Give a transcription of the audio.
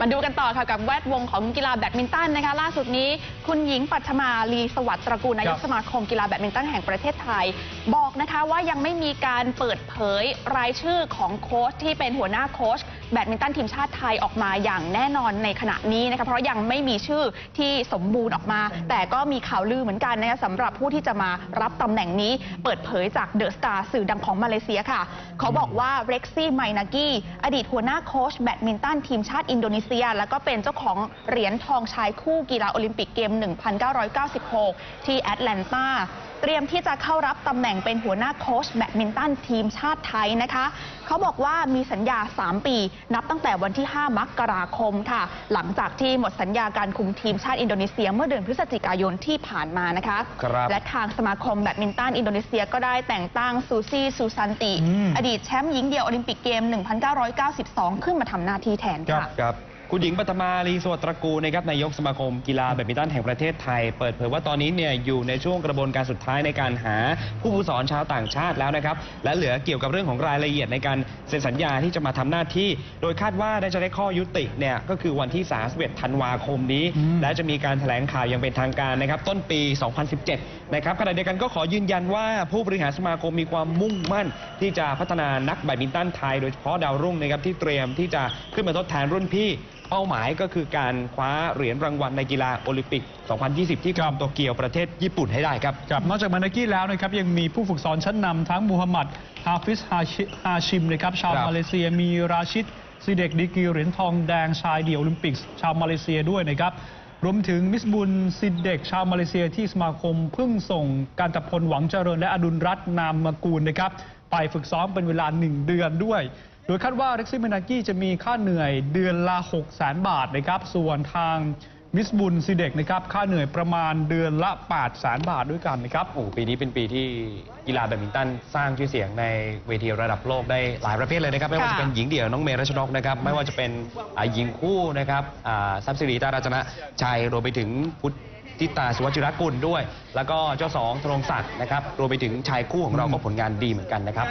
มาดูกันต่อค่ะกับแวดวงของกีฬาแบดมินตันนะคะ ล่าสุดนี้คุณหญิงปัทมาลีสวัสดิ์ตระกูลนายกสมาคมกีฬาแบดมินตันแห่งประเทศไทย บอกนะคะว่ายังไม่มีการเปิดเผยรายชื่อของโค้ชที่เป็นหัวหน้าโค้ช แบดมินตันทีมชาติไทยออกมาอย่างแน่นอนในขณะนี้นะคะเพราะยังไม่มีชื่อที่สมบูรณ์ออกมา แต่ก็มีข่าวลือเหมือนกันนะคะสำหรับผู้ที่จะมารับตำแหน่งนี้เปิดเผยจากเดอะสตาร์สื่อดังของมาเลเซียค่ะ เขาบอกว่าเร็กซี่ไมนากี้อดีตหัวหน้าโค้ชแบดมินตันทีมชาติอินโดนีเซีย แล้วก็เป็นเจ้าของเหรียญทองชายคู่กีฬาโอลิมปิกเกม 1996 ที่แอตแลนตา เตรียมที่จะเข้ารับตำแหน่งเป็นหัวหน้าโค้ชแบดมินตันทีมชาติไทยนะคะ เขาบอกว่ามีสัญญา 3 ปี นับตั้งแต่วันที่ 5 มกราคมค่ะ หลังจากที่หมดสัญญาการคุมทีมชาติอินโดนีเซีย เมื่อเดือนพฤศจิกายนที่ผ่านมานะคะครับและทางสมาคมแบดมินตันอินโดนีเซียก็ได้แต่งตั้งซูซี่ซูซันติอืมอดีตแชมป์หญิงเดี่ยวโอลิมปิกเกม 1992 ขึ้นมาทำหน้าที่แทนค่ะ ครับคุณหญิงปัตมาลีสวัสดิ์ตระกูลนะครับนายกสมาคมกีฬาแบดมินตันแห่งประเทศไทย เปิดเผยว่าตอนนี้เนี่ยอยู่ในช่วงกระบวนการสุดท้ายในการหาผู้ฝึกสอนชาวต่างชาติแล้วนะครับ และเหลือเกี่ยวกับเรื่องของรายละเอียดในการเซ็นสัญญาที่จะมาทำหน้าที่ โดยคาดว่าได้จะได้ข้อยุติเนี่ยก็คือวันที่ 31 ธันวาคมนี้อืมและจะมีการแถลงข่าวอย่างเป็นทางการนะครับต้นปี 2017 นะครับขณะเดียวกันก็ขอยืนยันว่าผู้บริหารสมาคมมีความมุ่งมั่น ที่จะพัฒนานักแบดมินตันไทย โดยเฉพาะดาวรุ่งนะครับที่เตรียมที่จะขึ้นมาทดแทนรุ่นพี่ เป้าหมายก็คือการคว้าเหรียญรางวัลในกีฬาโอลิมปิก 2020 ที่กรุงโตเกียวประเทศญี่ปุ่นให้ได้ครับ ครับนอกจากมานากี้แล้วนะครับยังมีผู้ฝึกสอนชั้นนำทั้งมูฮัมหมัดฮาฟิสฮาชิฮาชิมนะครับชาวครับ มาเลเซียมีราชิดซีเด็กดีกรีเหรียญทองแดงชายเดี่ยวโอลิมปิกชาวมาเลเซียด้วยนะครับรวมถึงมิสบุญซิเด็กชาวมาเลเซียที่สมาคมเพิ่งส่งการตับพลหวังเจริญและอดุลรัตน์นามมกูลนะครับไปฝึกซ้อมเป็นเวลา1เดือนด้วย โดยคาดว่าเร็กซี่เมนากี้จะมีค่าเหนื่อยเดือนละ 6 0 0 0 0 0 บาทนะครับ ส่วนทางมิสบุญซิเด็กนะครับ ค่าเหนื่อยประมาณเดือนละ8 0 0 0 0 0 บาทด้วยกันนะครับ โอ้โหปีนี้เป็นปีที่กีฬาแบดมินตันสร้างชื่อเสียงในเวทีระดับโลกได้หลายประเภทเลยนะครับ ไม่ว่าจะเป็นหญิงเดี่ยวน้องเมย์รัชนกนะครับ ไม่ว่าจะเป็นอ่าหญิงคู่นะครับอ่าทรัพย์สิริตาราชนะชัยรวมไปถึงพุทธิตาสุวัชิรกุลด้วย แล้วก็เจ้าสองธนงศักดิ์นะครับรวมไปถึงชายคู่ของเราก็ผลงานดีเหมือนกันนะครับ